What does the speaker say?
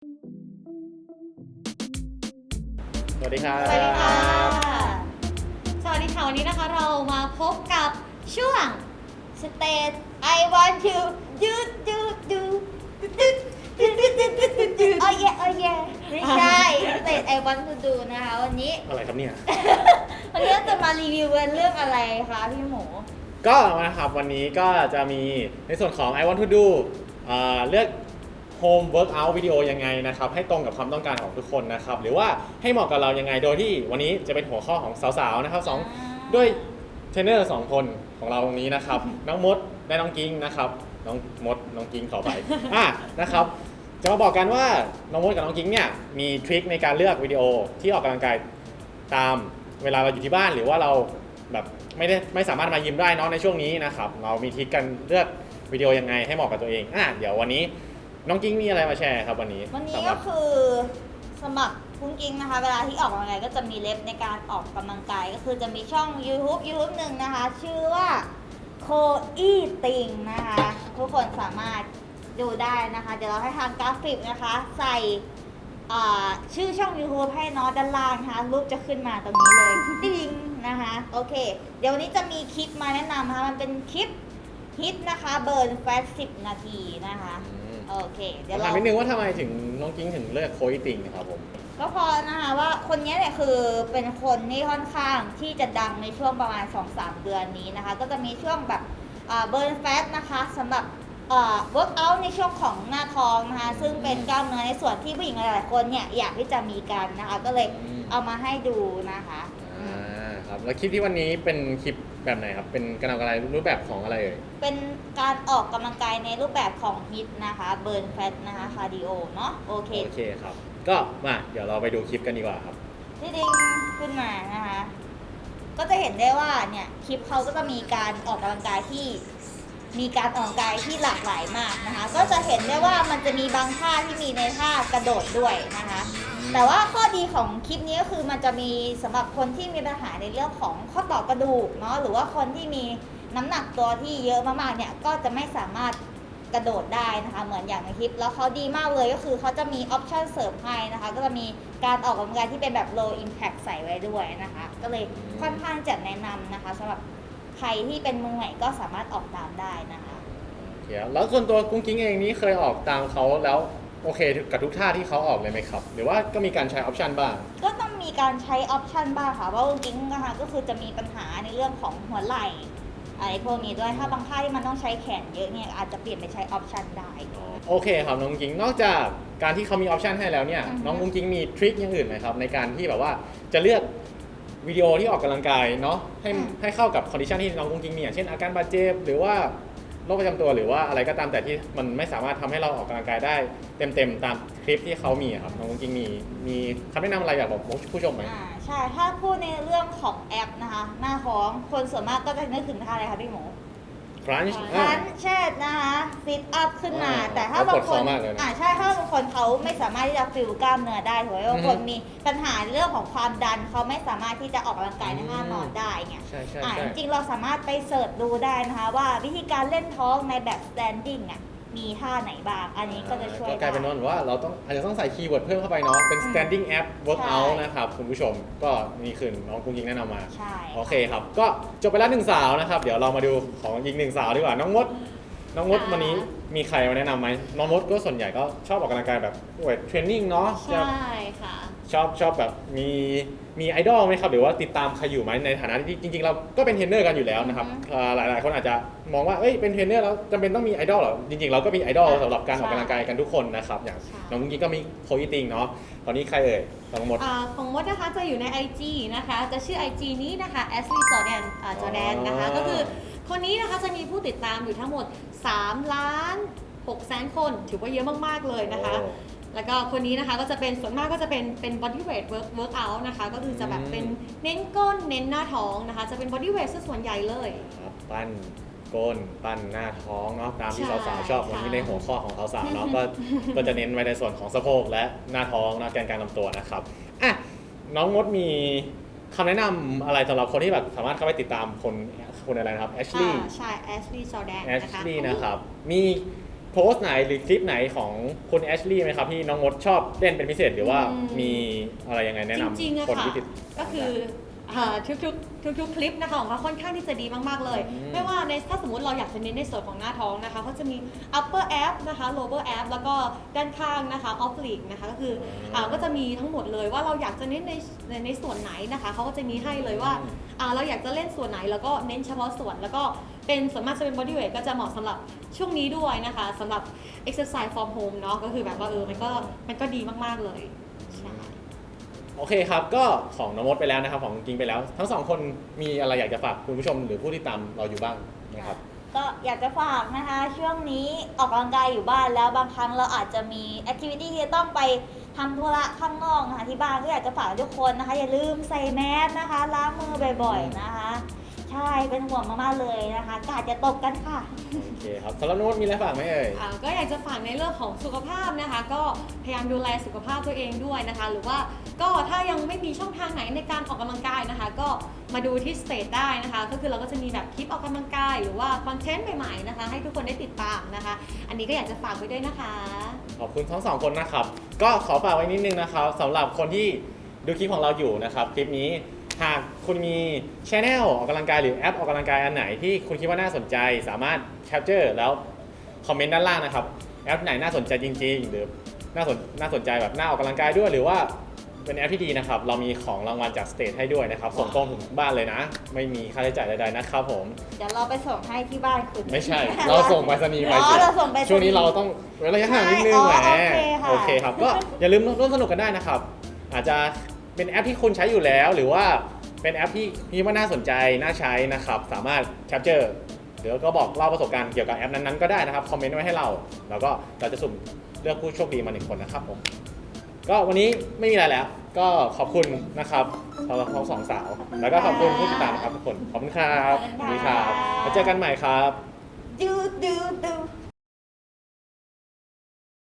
สวัสดีครับ สวัสดีค่ะ สวัสดีค่ะ วันนี้นะคะเรามาพบกับช่วง State I want to do do do do do do do do do do do oh yeah oh yeah ไม่ใช่ State I want to do นะคะวันนี้ อะไรครับเนี่ย วันนี้เราจะมารีวิวกันเรื่องอะไรคะพี่หมู ก็นะครับวันนี้ก็จะมีในส่วนของ I want to do อ่าเลือก home workout วิดีโอยังไงนะครับ ให้ตรงกับความต้องการของทุกคนนะครับ หรือว่าให้เหมาะกับเรายังไงโดยที่วันนี้จะเป็นหัวข้อของสาวๆนะครับสองอ่าด้วยเทรนเนอร์สองคนของเราตรงนี้นะครับ น้องมดและน้องกิ้งนะครับน้องมดน้องกิ้งขอไปอะนะครับจะมาบอกกันว่าน้องมดกับน้องกิ้งเนี่ยมีทริคในการเลือกวิดีโอที่ออกกำลังกายตามเวลาเราอยู่ที่บ้านหรือว่าเราแบบไม่ได้ไม่สามารถมายิมได้เนอะในช่วงนี้นะครับ เรามีทริคกันเลือกวิดีโอยังไงให้เหมาะกับตัวเองอะเดี๋ยววันนี้ น้องกิ้งมีอะไรมาแชร์ครับวันนี้วันนี้สำหก็รับคือสำหรับคุณกิ้งนะคะ เวลาที่ออกกำลังกายก็จะมีเล็บในการออกกำลังกาย ก็คือจะมีช่อง YouTube YouTube หนึ่งนะคะ ชื่อว่าโคอีติงนะคะ ทุกคนสามารถดูได้นะคะ เดี๋ยวเราให้ทางกราฟิกนะคะ ใส่อ่าชื่อช่อง YouTube ให้เน้องด้านล่างนะคะรูปจะขึ้นมาตรงนี้เลยติ๊งนะคะ โอเค เดี๋ยววันนี้จะมีคลิปมาแนะนำนะคะมันเป็นคลิปฮิตนะคะเบิร์นแฟต10นาทีนะคะ อืม โอเค เดี๋ยวถาเรา มนิดนึงว่าทำไมถึงน้องกิ้งถึงเลือกโคอีติงครับผม ก็พอนะคะว่าคนนี้เนี่ยคือเป็นคนที่ค่อนข้างที่จะดังในช่วงประมาณ 2-3 เดือนนี้นะคะ ก็จะมีช่วงแบบเบิร์นแฟตนะคะสำหรับเวิร์กอัในช่วงของหน้าท้องนะคะซึ่งเป็นกล้ามเนื้อในส่วนที่ผู้หญิงหลายๆคนเนี่ยอยากที่จะมีกันนะคะ ก็เลยอืม เอามาให้ดูนะคะอือ่ามครับแล้วคลิปที่วันนี้เป็นคลิป แบบไหนครับ เป็นการออกกำลังกายรูปแบบของอะไรเอ่ย เป็นการออกกำลังกายในรูปแบบของฮิตนะคะ เบิร์นแฟตนะคะ คาร์ดิโอเนาะ โอเคโอเคครับ ก็มาเดี๋ยวเราไปดูคลิปกันดีกว่าครับ ที่ดิ้งขึ้นมานะคะ ก็จะเห็นได้ว่าเนี่ยคลิปเขาก็จะมีการออกกำลังกายที่ มีการออกกำลังกายที่หลากหลายมากนะคะ ก็จะเห็นได้ว่ามันจะมีบางท่าที่มีในท่ากระโดดด้วยนะคะ แต่ว่าข้อดีของคลิปนี้ก็คือมันจะมีสำหรับคนที่มีปัญหาในเรื่องของข้อต่อกระดูกเนาะหรือว่าคนที่มีน้ำหนักตัวที่เยอะมากๆเนี่ยก็จะไม่สามารถกระโดดได้นะคะเหมือนอย่างในคลิป แล้วเขาดีมากเลยก็คือเขาจะมีออปชั่นเสริมให้นะคะ ก็จะมีการออกกำลังกายที่เป็นแบบ low impact ใส่ไว้ด้วยนะคะ ก็เลยค่อนข้างจะแนะนำนะคะสำหรับใครที่เป็นมือใหม่ก็สามารถออกตามได้นะคะโอเคครับแล้วส่วนตัวกุ้งกิ้งเองนี้เคยออกตามเขาแล้ว โอเคกับทุกท่าที่เขาออกเลยไหมครับ หรือว่าก็มีการใช้ออปชันบ้าง ก็ต้องมีการใช้ออปชันบ้างค่ะเพราะว่าจริงๆนะคะก็คือจะมีปัญหาในเรื่องของหัวไหล่อะไรพวกนี้ด้วยถ้าบางท่าที่มันต้องใช้แขนเยอะเนี่ยอาจจะเปลี่ยนไปใช้ออปชันได้ โอเคครับน้องกิ้งนอกจากการที่เขามีออปชันให้แล้วเนี่ยอือฮึ น้องกุ้งกิ้งมีทริคอย่างอื่นไหมครับ ในการที่แบบว่าจะเลือกวิดีโอที่ออกกำลังกายเนาะให้ให้เข้ากับคอนดิชันที่น้องกุ้งกิ้งมีอย่างเช่นอาการบาดเจ็บหรือว่าโรคประจำตัวหรือว่าอะไรก็ตามแต่ที่มันไม่สามารถทำให้เราออกกำลังกายได้เต็มๆตามคลิปที่เขามีอะครับน้องกุ้งกิ้งมีมีคำแนะนำอะไรอยากบอกผู้ชมไหม อ่าใช่ ถ้าพูดในเรื่องของแอปนะคะ หน้าท้อง คนส่วนมากก็จะนึกถึงท่าอะไรคะพี่หมู ครันช์ครันเชิดนะคะซิทอัพขึ้นมา อ่าแต่ถ้าบางคนปวดคอมากเลยนะอ่าใช่ถ้าบางคนเขาไม่สามารถที่จะฟิลกล้ามเนื้อได้ถือว่าบางคนอือฮึมีปัญหาเรื่องของความดันเขาไม่สามารถที่จะออกกำลังกายในท่านอนได้ไงใช่ใช่อ่าใช่จริงๆเราสามารถไปเสิร์ชดูได้นะคะว่าวิธีการเล่นท้องในแบบ standing อะ มีท่าไหนบ้าง อันนี้ก็จะช่วยก็กลายเป็นได้ว่าเราต้องอาจจะต้องใส่คีย์เวิร์ดเพิ่มเข้าไปเนาะเป็นอืม standing app workout ใช่นะครับคุณผู้ชมก็นี่คือน้องกุ้งยิงแนะนำมาใช่โอเคครับ ก็จบไปแล้วหนึ่งสาวนะครับ เดี๋ยวเรามาดูของอีกหนึ่งสาวดีกว่าน้องมดน้องมดค่ะวันนี้มีใครมาแนะนำไหมน้องมดก็ส่วนใหญ่ก็ชอบออกกำลังกายแบบเวทเทรนนิ่งเนาะใช่ค่ะชอบชอบแบบมี มีไอดอลไหมครับหรือว่าติดตามใครอยู่ไหมในฐานะที่จริงๆ เราก็เป็นเทรนเนอร์กันอยู่แล้วนะครับอือฮึเอ่อหลายๆคนอาจจะมองว่าเอ้ยเป็นเทรนเนอร์แล้วจำเป็นต้องมีไอดอลเหรอจริงๆเราก็มีไอดอลสำหรับการออกกำลังกายกันทุกคนนะครับอย่างใช่ น้องกุ้งกี้ก็มีโคอีติงเนาะตอนนี้ใครเอ่ยน้องมด อ่าของมดนะคะจะอยู่ใน IG นะคะ จะชื่อ IG นี้นะคะ Ashley Jordan อ่า Jordan นะคะ อ๋อ ก็คือคนนี้นะคะจะมีผู้ติดตามอยู่ทั้งหมด 3 ล้าน6แสนคน ถือว่าเยอะมาก ๆ เลยนะคะ โอ้ แล้วก็คนนี้นะคะก็จะเป็นส่วนมากก็จะเป็นเป็น body weight work workout นะคะ ก็คือจะแบบเป็นเน้นก้นเน้นหน้าท้องนะคะ จะเป็น body weight ซะส่วนใหญ่เลย ครับปั้นก้นปั้นหน้าท้องเนาะตามที่ใช่สาวๆชอบวันนี้ในหัวข้อของสาวๆเนาะก็ก็จะเน้นไปในส่วนของสะโพกและหน้าท้องนะแกนกลางลำตัวนะครับอะน้องมดมีคำแนะนำอะไรสำหรับคนที่แบบสามารถเข้าไปติดตามคนคนอะไรนะครับแอชลีอ่าใช่ Ashley Jordan แอชนะคะ ลีนะครับมี โพสต์ไหนหรือคลิปไหนของคุณแอชลี่ไหมครับที่น้องมดชอบเล่นเป็นพิเศษหรือว่าอืม มีอะไรยังไงแนะนำจริงๆอะคนค่ะ ที่ติด ก็คืออ่าทุกๆทุกๆคลิปนะคะของเขาค่อนข้างที่จะดีมากๆเลย อืม ไม่ว่าในถ้าสมมติเราอยากจะเน้นในส่วนของหน้าท้องนะคะเขาจะมี upper ab นะคะ lower ab แล้วก็ด้านข้างนะคะ oblique นะคะก็คืออ่าก็จะมีทั้งหมดเลยว่าเราอยากจะเน้นในในในส่วนไหนนะคะเขาก็จะมีให้เลยว่าอ่าเราอยากจะเล่นส่วนไหนแล้วก็เน้นเฉพาะส่วนแล้วก็ เป็นส่วนมากจะเป็น body weight ก็จะเหมาะสำหรับช่วงนี้ด้วยนะคะสำหรับ exercise from home เนาะก็คือแบบว่าเออมันก็มันก็ดีมากๆเลยใช่โอเคครับ ก็ของน้องมดไปแล้วนะครับของกิงไปแล้ว ทั้งสองคนมีอะไรอยากจะฝากคุณผู้ชมหรือผู้ที่ตามเราอยู่บ้างนะครับ ก็อยากจะฝากนะคะ ช่วงนี้ออกกำลังกายอยู่บ้านแล้วบางครั้งเราอาจจะมีแอคทิวิตี้ที่จะต้องไปทำธุระข้างนอกนะคะที่บ้านก็อยากจะฝากทุกคนนะคะ อย่าลืมใส่แมสนะคะ ล้างมือบ่อย ๆ นะคะ ใช่เป็นห่วงมากๆเลยนะคะกาดจะตกกันค่ะ โอเคครับสำหรับน้องมดมีอะไรฝากไหมเอ่ย อ่าก็อยากจะฝากในเรื่องของสุขภาพนะคะ ก็พยายามดูแลสุขภาพตัวเองด้วยนะคะ หรือว่าก็ถ้ายังไม่มีช่องทางไหนในการออกกำลังกายนะคะ ก็มาดูที่สเต e ได้นะคะ ก็คือเราก็จะมีแบบคลิปออกกำลังกาย หรือว่าคอนเทนต์ใหม่ๆนะคะ ให้ทุกคนได้ติดตามนะคะ อันนี้ก็อยากจะฝากไว้ด้วยนะคะ ขอบคุณทั้งสองคนนะครับ ก็ขอฝากไว้นิดนึงนะครับสำหรับคนที่ดูคลิปของเราอยู่นะครับ คลิปนี้ หากคุณมีช anel ออกกำลังกายหรือแอปออกกำลังกายอันไหนที่คุณคิดว่าน่าสนใจ สามารถแคปเจอร์แล้วคอมเมนต์ด้านล่างนะครับ แอปไหนน่าสนใจจริง ๆ หรือน่าสนน่าสนใจแบบน่าออกกำลังกายด้วย หรือว่าเป็นแอปที่ดีนะครับ เรามีของรางวัลจากสเตทให้ด้วยนะครับ ส่งตรงถึงบ้านเลยนะ ไม่มีค่าใช้จ่ายใดๆนะครับผม เดี๋ยวเราไปส่งให้ที่บ้านคุณไม่ใช่ เราส่งไปรษณีย์ไปอ๋อสิเราส่งไปช่วงนี้เราต้องเว้นระยะห่างนิดนึงใช่แหมอ๋อโอเคค่ะ โอเคครับ ก็อย่าลืมร่วมสนุกกันได้นะครับ อาจจะ เป็นแอปที่คุณใช้อยู่แล้ว หรือว่าเป็นแอปที่คิดว่าน่าสนใจน่าใช้นะครับ สามารถแคปเจอร์เดี๋ยวก็บอกเล่าประสบการณ์เกี่ยวกับแอปนั้นๆก็ได้นะครับคอมเมนต์ไว้ให้เรา แล้วก็เราจะสุ่มเลือกผู้โชคดีมาหนึ่งคนนะครับผมก็วันนี้ไม่มีอะไรแล้ว ก็ขอบคุณนะครับสำหรับทั้งสองสาว แล้วก็ขอบคุณผู้ติดตามนะครับทุกคนขอบคุณครับขอบคุณค่ะสวัสดีครับแล้วเจอกันใหม่ครับ ดูดูดู